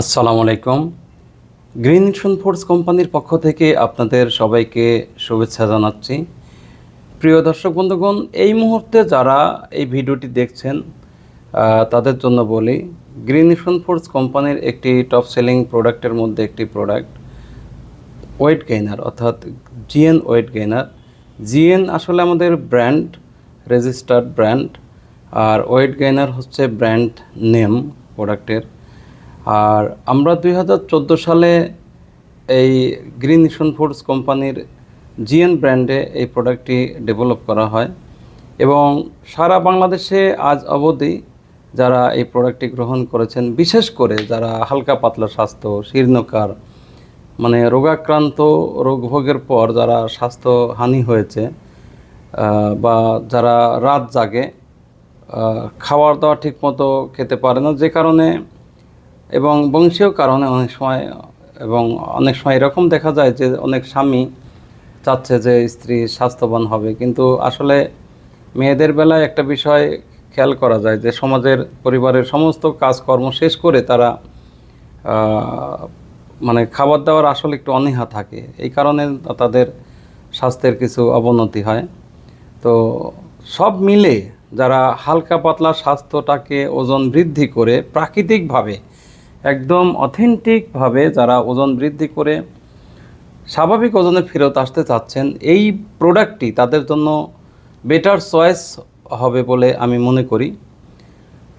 আসসালামু আলাইকুম। Green ইনশন force কোম্পানির পক্ষ থেকে আপনাদের সবাইকে শুভেচ্ছা জানাচ্ছি। প্রিয় দর্শক বন্ধুগণ, এই মুহূর্তে যারা এই ভিডিওটি দেখছেন তাদের জন্য বলি, গ্রিন ইনশন ফোর্স কোম্পানির একটি টপ সেলিং প্রোডাক্টের মধ্যে একটি প্রোডাক্ট ওয়েট গেইনার অর্থাৎ জিএন ওয়েট গেইনার জিএন আসলে আমাদের ব্র্যান্ড রেজিস্টার্ড ব্র্যান্ড আর ওয়েট গেইনার হচ্ছে ব্র্যান্ড নেম প্রোডাক্টের আর আমরা দুই হাজার চোদ্দ সালে এই গ্রিন ইশন ফুডস কোম্পানির জিএন ব্র্যান্ডে এই প্রোডাক্টটি ডেভেলপ করা হয় এবং সারা বাংলাদেশে আজ অবধি যারা এই প্রোডাক্টটি গ্রহণ করেছেন, বিশেষ করে যারা হালকা পাতলা স্বাস্থ্য, শীর্ণকার মানে রোগাক্রান্ত রোগভোগের পর যারা স্বাস্থ্যহানি হয়েছে বা যারা রাত জাগে খাওয়ার দাওয়া ঠিকমতো খেতে পারে না, যে কারণে এবং বংশীয় কারণে অনেক সময়, এবং অনেক সময় এরকম দেখা যায় যে অনেক স্বামী চাচ্ছে যে স্ত্রী স্বাস্থ্যবান হবে। কিন্তু আসলে মেয়েদের বেলায় একটা বিষয় খেয়াল করা যায় যে সমাজের পরিবারের সমস্ত কাজকর্ম শেষ করে তারা মানে খাবার দাবার আসলে একটু অনীহা থাকে। এই কারণে তাদের স্বাস্থ্যের কিছু অবনতি হয়। তো সব মিলে যারা হালকা পাতলা স্বাস্থ্যটাকে ওজন বৃদ্ধি করে প্রাকৃতিকভাবে একদম অথেন্টিকভাবে যারা ওজন বৃদ্ধি করে স্বাভাবিক ওজনে ফেরত আসতে চাচ্ছেন, এই প্রোডাক্টটি তাদের জন্য বেটার চয়েস হবে বলে আমি মনে করি।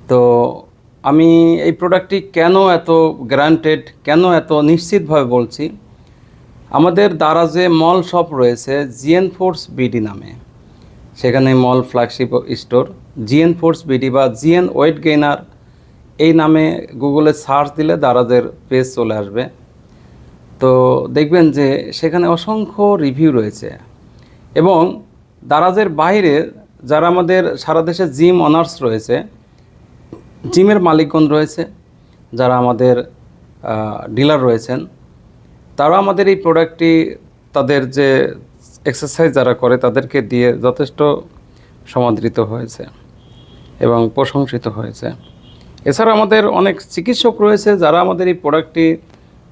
তো আমি এই প্রোডাক্টটি কেন এত গ্যারান্টেড কেন এত নিশ্চিতভাবে বলছি? আমাদের দারাজে মল শপ রয়েছে জিএন ফোর্স বিডি নামে। সেখানে mall flagship store GN force BD বা জিএন ওয়েট গেইনার এই নামে গুগলে সার্চ দিলে দারাজের পেজ চলে আসবে। তো দেখবেন যে সেখানে অসংখ্য রিভিউ রয়েছে এবং দারাজের বাইরে যারা আমাদের সারা দেশে জিম অনার্স রয়েছে জিমের মালিকগণ রয়েছে, যারা আমাদের ডিলার রয়েছেন, তারা আমাদের এই প্রোডাক্টটি তাদের যে এক্সারসাইজ যারা করে তাদেরকে দিয়ে যথেষ্ট সমাদৃত হয়েছে এবং প্রশংসিত হয়েছে। এছাড়া আমাদের অনেক চিকিৎসক রয়েছে যারা আমাদের এই প্রোডাক্টটি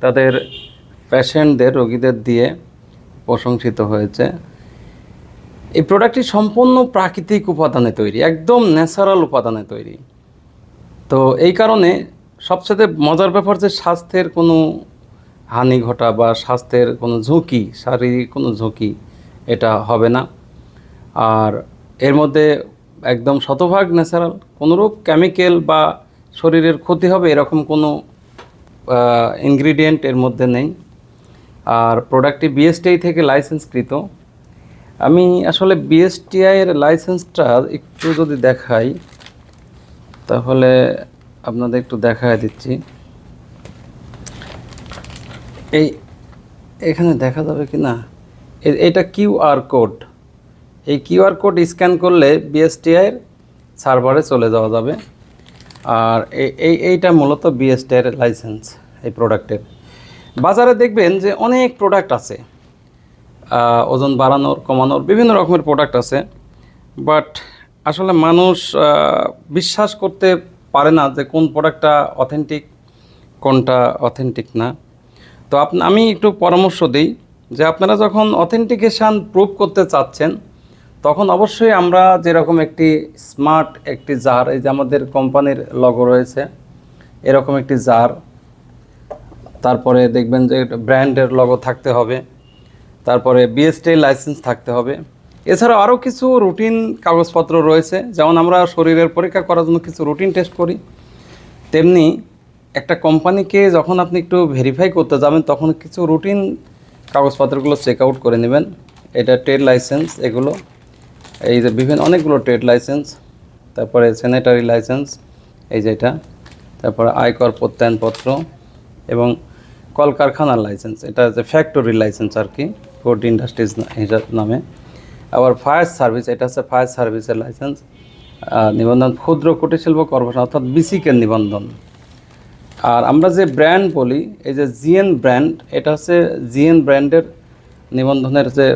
তাদের পেশেন্টদের রোগীদের দিয়ে প্রশংসিত হয়েছে। এই প্রোডাক্টটি সম্পূর্ণ প্রাকৃতিক উপাদানে তৈরি, একদম ন্যাচারাল উপাদানে তৈরি। তো এই কারণে সবচেয়ে মজার ব্যাপার যে স্বাস্থ্যের কোনো হানি ঘটা বা স্বাস্থ্যের কোনো ঝুঁকি, শারীরিক কোনো ঝুঁকি এটা হবে না। আর এর মধ্যে একদম শতভাগ ন্যাচারাল কোনোরূপ কেমিক্যাল বা শরীরের ক্ষতি হবে, এরকম কোনো ইনগ্রিডিয়েন্ট এর মধ্যে নেই। আর প্রোডাক্টটি বিএসটিআই থেকে লাইসেন্সকৃত আমি আসলে বিএসটিআই এর লাইসেন্সটা একটু যদি দেখাই, তাহলে আপনাদের একটু দেখায় দিচ্ছি। এই, এখানে দেখা যাবে কি না? এটা কিউআর কোড। এই কিউআর কোড স্ক্যান করলে বিএসটিআই এর সার্ভারে চলে যাওয়া যাবে। আর এই- এই এইটা মূলত বিএসটিআই এর লাইসেন্স এই প্রোডাক্টের বাজারে দেখবেন যে অনেক প্রোডাক্ট আছে। ওজন বাড়ানোর, কমানোর বিভিন্ন রকমের প্রোডাক্ট আছে। বাট আসলে মানুষ বিশ্বাস করতে পারে না যে কোন প্রোডাক্টটা অথেন্টিক কোনটা অথেন্টিক না। তো আপনি, আমি একটু পরামর্শ দিই যে আপনারা যখন অথেন্টিকেশান প্রুভ করতে চাচ্ছেন তখন অবশ্যই আমরা যেরকম একটি স্মার্ট একটি জার, এই যে আমাদের কোম্পানির লগো রয়েছে, এরকম একটি জার। তারপরে দেখবেন যে ব্র্যান্ডের লগো থাকতে হবে। তারপরে বিএসটি লাইসেন্স থাকতে হবে। এছাড়াও আরও কিছু রুটিন কাগজপত্র রয়েছে। যেমন আমরা শরীরের পরীক্ষা করার জন্য কিছু রুটিন টেস্ট করি। তেমনি একটা কোম্পানিকে যখন আপনি একটু ভেরিফাই করতে যাবেন, তখন কিছু রুটিন কাগজপত্রগুলো চেক আউট করে নেবেন। এটা ট্রেড লাইসেন্স এগুলো। এই যে বিভিন্ন অনেকগুলো ট্রেড লাইসেন্স তারপরে স্যানিটারি লাইসেন্স এই যেটা তারপরে আয়কর প্রত্যয়নপত্র এবং কলকারখানার লাইসেন্স এটা যে ফ্যাক্টরি লাইসেন্স আর কি ফুড ইন্ডাস্ট্রিজ নামে। আবার ফায়ার সার্ভিস এটা হচ্ছে ফায়ার সার্ভিসের লাইসেন্স নিবন্ধন, ক্ষুদ্র কুটির শিল্প কর্পোরেশন, অর্থাৎ বিসিকের নিবন্ধন। আর আমরা যে ব্র্যান্ড বলি, এই যে জিএন ব্র্যান্ড এটা হচ্ছে জিএন ব্র্যান্ডের নিবন্ধনের যে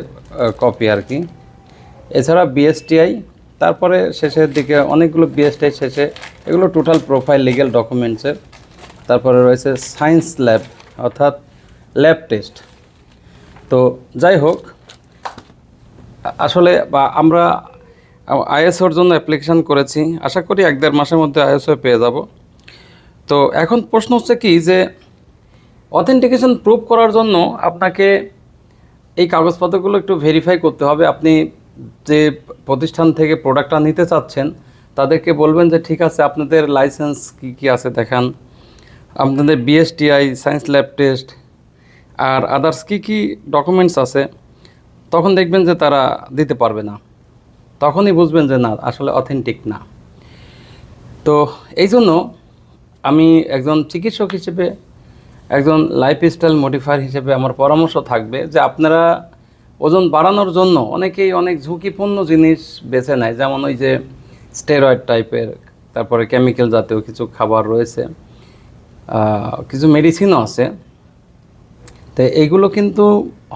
কপি আর কি। এছাড়া বিএসটিআই তারপরে শেষের দিকে অনেকগুলো বিএসটিআই শেষে, এগুলো টোটাল প্রোফাইল লিগেল ডকুমেন্টসের তারপরে রয়েছে সায়েন্স ল্যাব অর্থাৎ ল্যাব টেস্ট তো যাই হোক, আসলে বা আমরা আইএসওর জন্য অ্যাপ্লিকেশন করেছি। আশা করি এক দেড় মাসের মধ্যে আইএসও পেয়ে যাব। তো এখন প্রশ্ন হচ্ছে কি যে অথেন্টিকেশন প্রুভ করার জন্য আপনাকে এই কাগজপত্রগুলো একটু ভেরিফাই করতে হবে। আপনি যে প্রতিষ্ঠান থেকে প্রোডাক্টটা নিতে চাচ্ছেন, তাদেরকে বলবেন যে, ঠিক আছে, আপনাদের লাইসেন্স কি কি আছে দেখান। আপনাদের বিএসটিআই সায়েন্স ল্যাব টেস্ট আর আদার্স কি কি ডকুমেন্টস আছে। তখন দেখবেন যে তারা দিতে পারবে না। তখনই বুঝবেন যে, না, আসলে অথেন্টিক না। তো এই জন্য আমি একজন চিকিৎসক হিসেবে, একজন লাইফস্টাইল মডিফায়ার হিসেবে আমার পরামর্শ থাকবে যে, আপনারা ওজন বাড়ানোর জন্য অনেকেই অনেক ঝুঁকিপূর্ণ জিনিস বেছে নেয়, যেমন ওই যে স্টেরয়েড টাইপের তারপরে কেমিক্যাল জাতীয় কিছু খাবার রয়েছে কিছু মেডিসিনও আছে। তো এইগুলো কিন্তু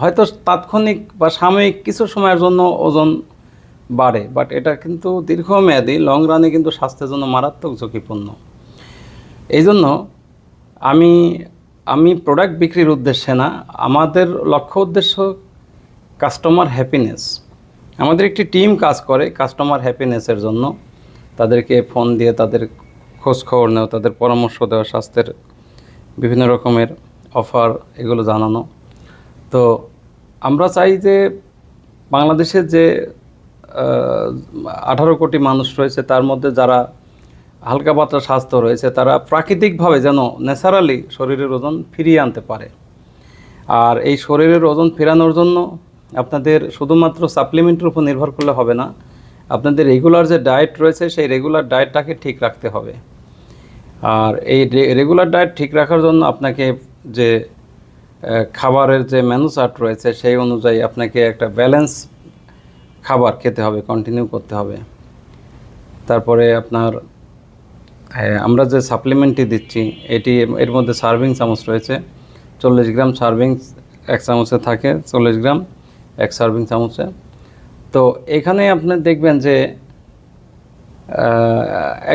হয়তো তাৎক্ষণিক বা সাময়িক কিছু সময়ের জন্য ওজন বাড়ে বাট এটা কিন্তু দীর্ঘমেয়াদী লং রানে কিন্তু স্বাস্থ্যের জন্য মারাত্মক ঝুঁকিপূর্ণ। এই জন্য আমি আমি প্রোডাক্ট বিক্রির উদ্দেশ্যে না, আমাদের লক্ষ্য উদ্দেশ্য কাস্টমার হ্যাপিনেস। আমাদের একটি টিম কাজ করে কাস্টমার হ্যাপিনেসের জন্য। তাদেরকে ফোন দিয়ে তাদের খোঁজ খবর নেওয়া, তাদের পরামর্শ দেওয়া, স্বাস্থ্যের বিভিন্ন রকমের অফার এগুলো জানানো। তো আমরা চাই যে বাংলাদেশের যে আঠারো কোটি মানুষ রয়েছে, তার মধ্যে যারা হালকা পাতলা স্বাস্থ্য রয়েছে, তারা প্রাকৃতিকভাবে যেন ন্যাচারালি শরীরের ওজন ফিরিয়ে আনতে পারে। আর এই শরীরের ওজন ফেরানোর জন্য আপনাদের শুধুমাত্র সাপ্লিমেন্টের উপর নির্ভর করলে হবে না। আপনাদের রেগুলার যে ডায়েট রয়েছে, সেই রেগুলার ডায়েটটাকে ঠিক রাখতে হবে। আর এই রেগুলার ডায়েট ঠিক রাখার জন্য আপনাকে যে খাবারের যে মেনু চার্ট রয়েছে, সেই অনুযায়ী আপনাকে একটা ব্যালেন্স খাবার খেতে হবে কন্টিনিউ করতে হবে। তারপরে আপনার আমরা যে সাপ্লিমেন্টটি দিচ্ছি, এটি এর মধ্যে সার্ভিং চামচ রয়েছে। চল্লিশ গ্রাম সার্ভিং এক চামচে থাকে, চল্লিশ গ্রাম। এক সার্ভিং চামচে। তো এখানে আপনি দেখবেন যে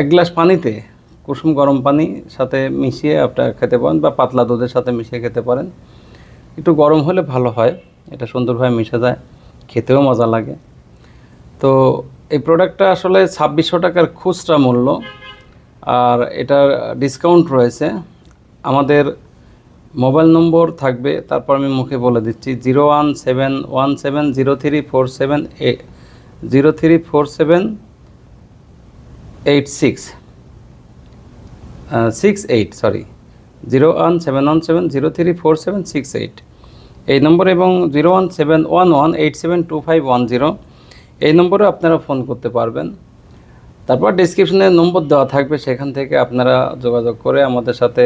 এক গ্লাস পানিতে কুসুম গরম পানি সাথে মিশিয়ে আপনার খেতে পারেন বা পাতলা দুধের সাথে মিশিয়ে খেতে পারেন। একটু গরম হলে ভালো হয়, এটা সুন্দরভাবে মিশে যায়, খেতেও মজা লাগে। তো এই প্রোডাক্টটা আসলে ছাব্বিশশো টাকার খুচরা মূল্য, আর এটার ডিসকাউন্ট রয়েছে। আমাদের মোবাইল নম্বর থাকবে, তারপর আমি মুখে বলে দিচ্ছি, zero one seven one seven zero three four seven এ, zero three four seven eight six six eight sorry zero one seven one seven zero three four seven six eight. এই নম্বর এবং zero one seven one one eight seven two five one zero, এই নম্বরে আপনারা phone করতে পারবেন। তারপর ডিসক্রিপশনে নম্বর দেওয়া থাকবে, সেখান থেকে আপনারা যোগাযোগ করে আমাদের সাথে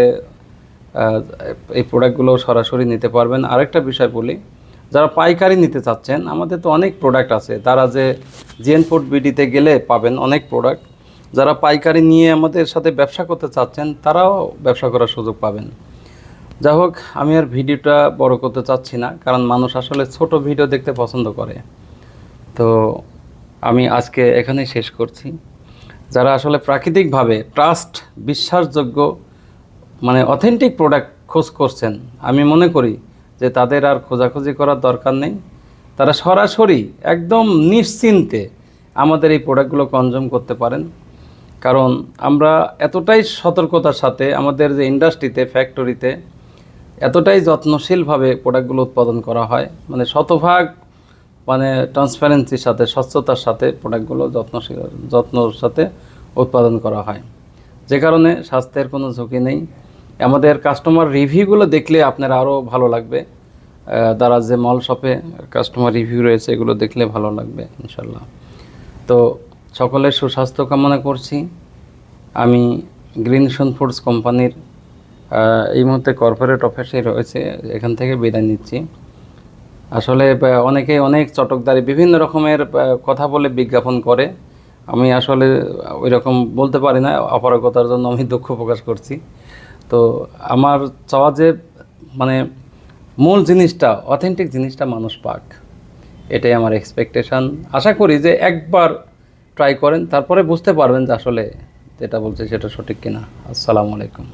এই প্রোডাক্টগুলো সরাসরি নিতে পারবেন। আরেকটা বিষয় বলি, যারা পাইকারি নিতে চাচ্ছেন, আমাদের তো অনেক প্রোডাক্ট আছে। তারা যে জিএন ফুড বিডিতে গেলে পাবেন অনেক প্রোডাক্ট যারা পাইকারি নিয়ে আমাদের সাথে ব্যবসা করতে চাচ্ছেন, তারাও ব্যবসা করার সুযোগ পাবেন। যাই হোক, আমি আর ভিডিওটা বড় করতে চাচ্ছি না, কারণ মানুষ আসলে ছোট ভিডিও দেখতে পছন্দ করে। তো আমি আজকে এখানেই শেষ করছি। যারা আসলে প্রাকৃতিকভাবে ট্রাস্ট বিশ্বাসযোগ্য মানে অথেন্টিক প্রোডাক্ট খোঁজ করছেন। আমি মনে করি যে তাদের আর খোঁজাখুঁজি করার দরকার নেই। তারা সরাসরি একদম নিশ্চিন্তে আমাদের এই প্রোডাক্টগুলো কনজিউম করতে পারেন। কারণ আমরা এতটাই সতর্কতার সাথে আমাদের যে ইন্ডাস্ট্রিতে ফ্যাক্টরিতে এতটাই যত্নশীলভাবে প্রোডাক্টগুলো উৎপাদন করা হয়। মানে শতভাগ মানে ট্রান্সপারেন্সির সাথে, স্বচ্ছতার সাথে প্রোডাক্টগুলো যত্নশীল যত্নর সাথে উৎপাদন করা হয়। যে কারণে স্বাস্থ্যের কোনো ঝুঁকি নেই। আমাদের কাস্টমার রিভিউগুলো দেখলে আপনার আরও ভালো লাগবে। দ্বারা যে মল শপে কাস্টমার রিভিউ রয়েছে, এগুলো দেখলে ভালো লাগবে ইনশাল্লাহ তো সকলের সুস্বাস্থ্য কামনা করছি। আমি গ্রিনসন ফুডস কোম্পানির এই মুহূর্তে কর্পোরেট অফিসে রয়েছে, এখান থেকে বিদায় নিচ্ছি। আসলে অনেকে অনেক চটকদারি, বিভিন্ন রকমের কথা বলে বিজ্ঞাপন করে। আমি আসলে ওই রকম বলতে পারি না, অপারগতার জন্য আমি দুঃখ প্রকাশ করছি। তো আমার চাওয়া যে মানে মূল জিনিসটা অথেন্টিক জিনিসটা মানুষ পাক, এটাই আমার এক্সপেকটেশান আশা করি যে একবার ট্রাই করেন, তারপরে বুঝতে পারবেন যে আসলে যেটা বলছে সেটা সঠিক কিনা। আসসালামু আলাইকুম।